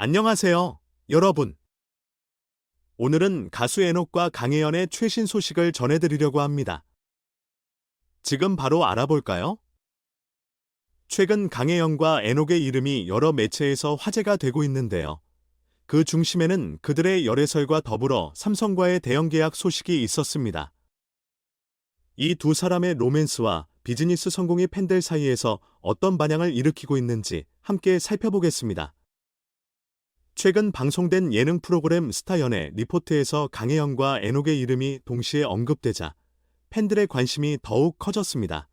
안녕하세요, 여러분. 오늘은 가수 에녹과 강혜연의 최신 소식을 전해드리려고 합니다. 지금 바로 알아볼까요? 최근 강혜연과 에녹의 이름이 여러 매체에서 화제가 되고 있는데요. 그 중심에는 그들의 열애설과 더불어 삼성과의 대형 계약 소식이 있었습니다. 이 두 사람의 로맨스와 비즈니스 성공이 팬들 사이에서 어떤 반향을 일으키고 있는지 함께 살펴보겠습니다. 최근 방송된 예능 프로그램 스타연의 리포트에서 강혜영과 에녹의 이름이 동시에 언급되자 팬들의 관심이 더욱 커졌습니다.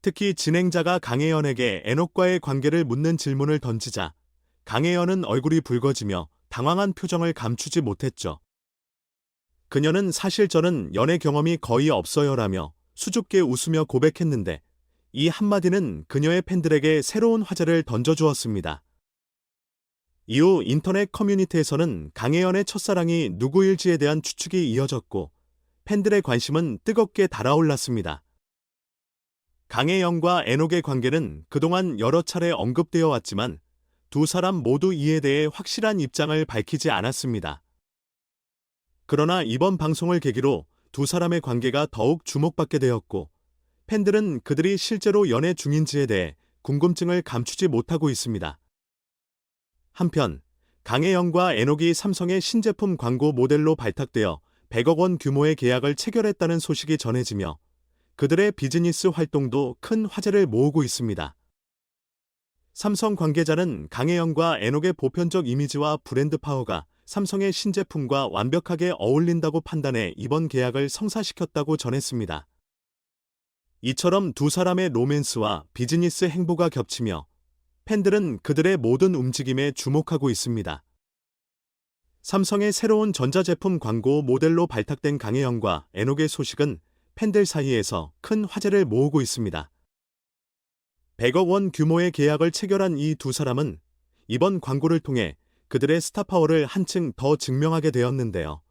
특히 진행자가 강혜연에게 에녹과의 관계를 묻는 질문을 던지자 강혜연은 얼굴이 붉어지며 당황한 표정을 감추지 못했죠. 그녀는 사실 저는 연애 경험이 거의 없어요라며 수줍게 웃으며 고백했는데 이 한마디는 그녀의 팬들에게 새로운 화제를 던져주었습니다. 이후 인터넷 커뮤니티에서는 강혜연의 첫사랑이 누구일지에 대한 추측이 이어졌고 팬들의 관심은 뜨겁게 달아올랐습니다. 강혜연과 에녹의 관계는 그동안 여러 차례 언급되어 왔지만 두 사람 모두 이에 대해 확실한 입장을 밝히지 않았습니다. 그러나 이번 방송을 계기로 두 사람의 관계가 더욱 주목받게 되었고 팬들은 그들이 실제로 연애 중인지에 대해 궁금증을 감추지 못하고 있습니다. 한편 강혜영과 에녹이 삼성의 신제품 광고 모델로 발탁되어 100억 원 규모의 계약을 체결했다는 소식이 전해지며 그들의 비즈니스 활동도 큰 화제를 모으고 있습니다. 삼성 관계자는 강혜영과 에녹의 보편적 이미지와 브랜드 파워가 삼성의 신제품과 완벽하게 어울린다고 판단해 이번 계약을 성사시켰다고 전했습니다. 이처럼 두 사람의 로맨스와 비즈니스 행보가 겹치며 팬들은 그들의 모든 움직임에 주목하고 있습니다. 삼성의 새로운 전자제품 광고 모델로 발탁된 강혜영과 에녹의 소식은 팬들 사이에서 큰 화제를 모으고 있습니다. 100억 원 규모의 계약을 체결한 이 두 사람은 이번 광고를 통해 그들의 스타파워를 한층 더 증명하게 되었는데요.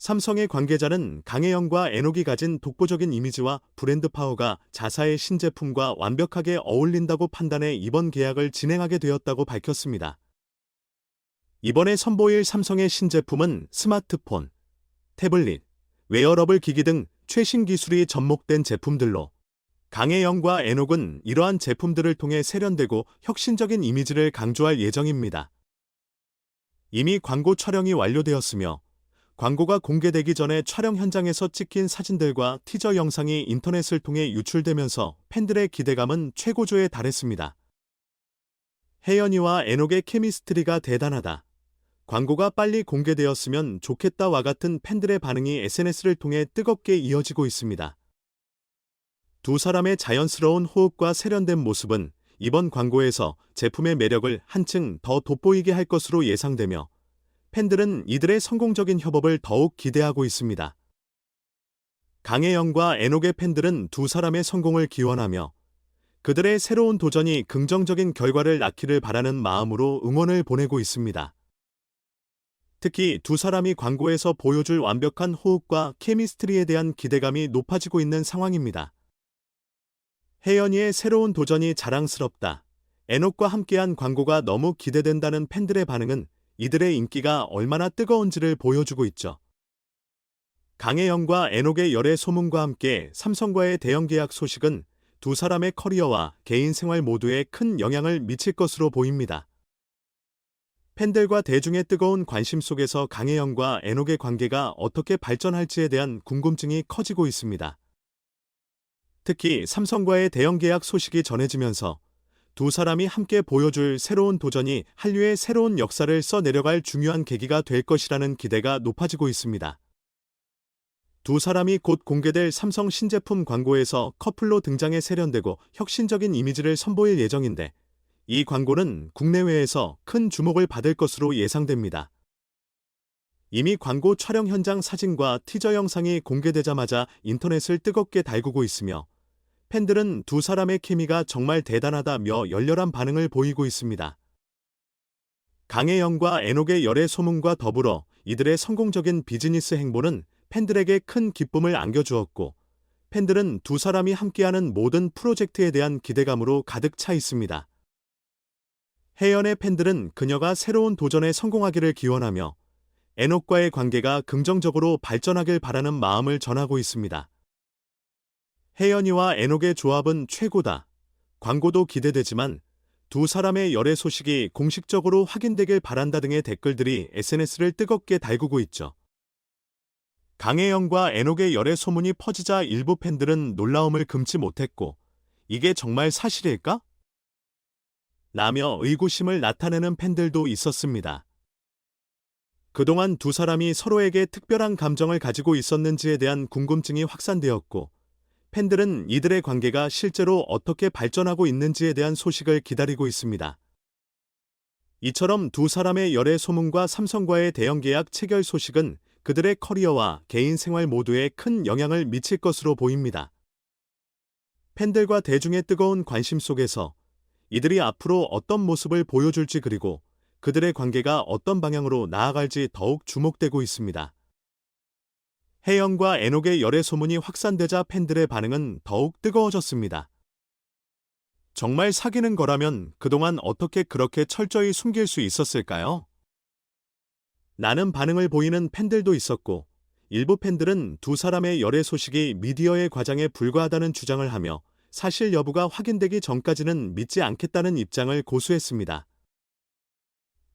삼성의 관계자는 강혜영과 에녹이 가진 독보적인 이미지와 브랜드 파워가 자사의 신제품과 완벽하게 어울린다고 판단해 이번 계약을 진행하게 되었다고 밝혔습니다. 이번에 선보일 삼성의 신제품은 스마트폰, 태블릿, 웨어러블 기기 등 최신 기술이 접목된 제품들로 강혜영과 에녹은 이러한 제품들을 통해 세련되고 혁신적인 이미지를 강조할 예정입니다. 이미 광고 촬영이 완료되었으며 광고가 공개되기 전에 촬영 현장에서 찍힌 사진들과 티저 영상이 인터넷을 통해 유출되면서 팬들의 기대감은 최고조에 달했습니다. 혜연이와 에녹의 케미스트리가 대단하다. 광고가 빨리 공개되었으면 좋겠다와 같은 팬들의 반응이 SNS를 통해 뜨겁게 이어지고 있습니다. 두 사람의 자연스러운 호흡과 세련된 모습은 이번 광고에서 제품의 매력을 한층 더 돋보이게 할 것으로 예상되며 팬들은 이들의 성공적인 협업을 더욱 기대하고 있습니다. 강혜영과 에녹의 팬들은 두 사람의 성공을 기원하며 그들의 새로운 도전이 긍정적인 결과를 낳기를 바라는 마음으로 응원을 보내고 있습니다. 특히 두 사람이 광고에서 보여줄 완벽한 호흡과 케미스트리에 대한 기대감이 높아지고 있는 상황입니다. 혜연이의 새로운 도전이 자랑스럽다. 에녹과 함께한 광고가 너무 기대된다는 팬들의 반응은 이들의 인기가 얼마나 뜨거운지를 보여주고 있죠. 강혜영과 에녹의 열애 소문과 함께 삼성과의 대형 계약 소식은 두 사람의 커리어와 개인 생활 모두에 큰 영향을 미칠 것으로 보입니다. 팬들과 대중의 뜨거운 관심 속에서 강혜영과 에녹의 관계가 어떻게 발전할지에 대한 궁금증이 커지고 있습니다. 특히 삼성과의 대형 계약 소식이 전해지면서 두 사람이 함께 보여줄 새로운 도전이 한류의 새로운 역사를 써내려갈 중요한 계기가 될 것이라는 기대가 높아지고 있습니다. 두 사람이 곧 공개될 삼성 신제품 광고에서 커플로 등장해 세련되고 혁신적인 이미지를 선보일 예정인데 이 광고는 국내외에서 큰 주목을 받을 것으로 예상됩니다. 이미 광고 촬영 현장 사진과 티저 영상이 공개되자마자 인터넷을 뜨겁게 달구고 있으며 팬들은 두 사람의 케미가 정말 대단하다며 열렬한 반응을 보이고 있습니다. 강혜영과 에녹의 열애 소문과 더불어 이들의 성공적인 비즈니스 행보는 팬들에게 큰 기쁨을 안겨주었고 팬들은 두 사람이 함께하는 모든 프로젝트에 대한 기대감으로 가득 차 있습니다. 혜연의 팬들은 그녀가 새로운 도전에 성공하기를 기원하며 에녹과의 관계가 긍정적으로 발전하길 바라는 마음을 전하고 있습니다. 혜연이와 에녹의 조합은 최고다. 광고도 기대되지만 두 사람의 열애 소식이 공식적으로 확인되길 바란다 등의 댓글들이 SNS를 뜨겁게 달구고 있죠. 강혜영과 에녹의 열애 소문이 퍼지자 일부 팬들은 놀라움을 금치 못했고 이게 정말 사실일까? 라며 의구심을 나타내는 팬들도 있었습니다. 그동안 두 사람이 서로에게 특별한 감정을 가지고 있었는지에 대한 궁금증이 확산되었고 팬들은 이들의 관계가 실제로 어떻게 발전하고 있는지에 대한 소식을 기다리고 있습니다. 이처럼 두 사람의 열애 소문과 삼성과의 대형 계약 체결 소식은 그들의 커리어와 개인 생활 모두에 큰 영향을 미칠 것으로 보입니다. 팬들과 대중의 뜨거운 관심 속에서 이들이 앞으로 어떤 모습을 보여줄지 그리고 그들의 관계가 어떤 방향으로 나아갈지 더욱 주목되고 있습니다. 혜영과 에녹의 열애 소문이 확산되자 팬들의 반응은 더욱 뜨거워졌습니다. 정말 사귀는 거라면 그동안 어떻게 그렇게 철저히 숨길 수 있었을까요? 나는 반응을 보이는 팬들도 있었고, 일부 팬들은 두 사람의 열애 소식이 미디어의 과장에 불과하다는 주장을 하며 사실 여부가 확인되기 전까지는 믿지 않겠다는 입장을 고수했습니다.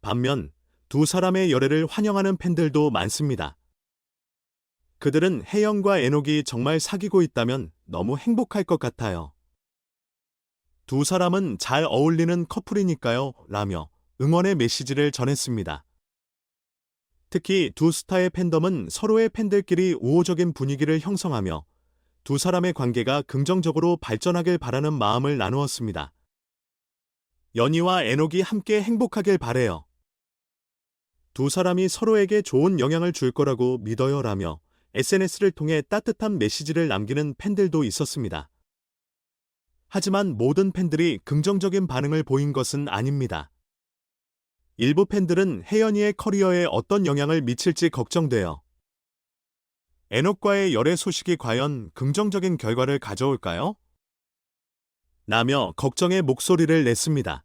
반면 두 사람의 열애를 환영하는 팬들도 많습니다. 그들은 혜영과 에녹이 정말 사귀고 있다면 너무 행복할 것 같아요. 두 사람은 잘 어울리는 커플이니까요. 라며 응원의 메시지를 전했습니다. 특히 두 스타의 팬덤은 서로의 팬들끼리 우호적인 분위기를 형성하며 두 사람의 관계가 긍정적으로 발전하길 바라는 마음을 나누었습니다. 연희와 에녹이 함께 행복하길 바래요. 두 사람이 서로에게 좋은 영향을 줄 거라고 믿어요 라며 SNS를 통해 따뜻한 메시지를 남기는 팬들도 있었습니다. 하지만 모든 팬들이 긍정적인 반응을 보인 것은 아닙니다. 일부 팬들은 혜연이의 커리어에 어떤 영향을 미칠지 걱정돼요. 에녹과의 열애 소식이 과연 긍정적인 결과를 가져올까요? 라며 걱정의 목소리를 냈습니다.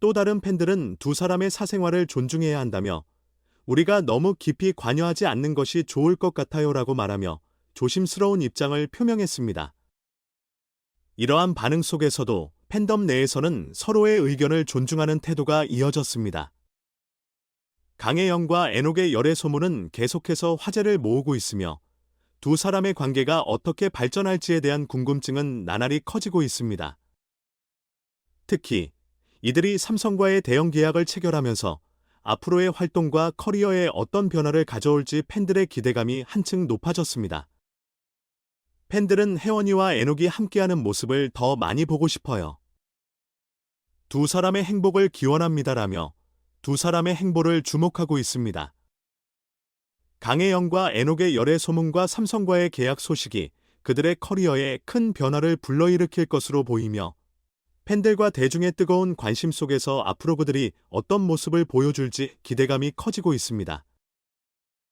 또 다른 팬들은 두 사람의 사생활을 존중해야 한다며 우리가 너무 깊이 관여하지 않는 것이 좋을 것 같아요 라고 말하며 조심스러운 입장을 표명했습니다. 이러한 반응 속에서도 팬덤 내에서는 서로의 의견을 존중하는 태도가 이어졌습니다. 강혜영과 에녹의 열애 소문은 계속해서 화제를 모으고 있으며 두 사람의 관계가 어떻게 발전할지에 대한 궁금증은 나날이 커지고 있습니다. 특히 이들이 삼성과의 대형 계약을 체결하면서 앞으로의 활동과 커리어에 어떤 변화를 가져올지 팬들의 기대감이 한층 높아졌습니다. 팬들은 혜원이와 에녹이 함께하는 모습을 더 많이 보고 싶어요. 두 사람의 행복을 기원합니다라며 두 사람의 행보를 주목하고 있습니다. 강혜영과 에녹의 열애 소문과 삼성과의 계약 소식이 그들의 커리어에 큰 변화를 불러일으킬 것으로 보이며 팬들과 대중의 뜨거운 관심 속에서 앞으로 그들이 어떤 모습을 보여줄지 기대감이 커지고 있습니다.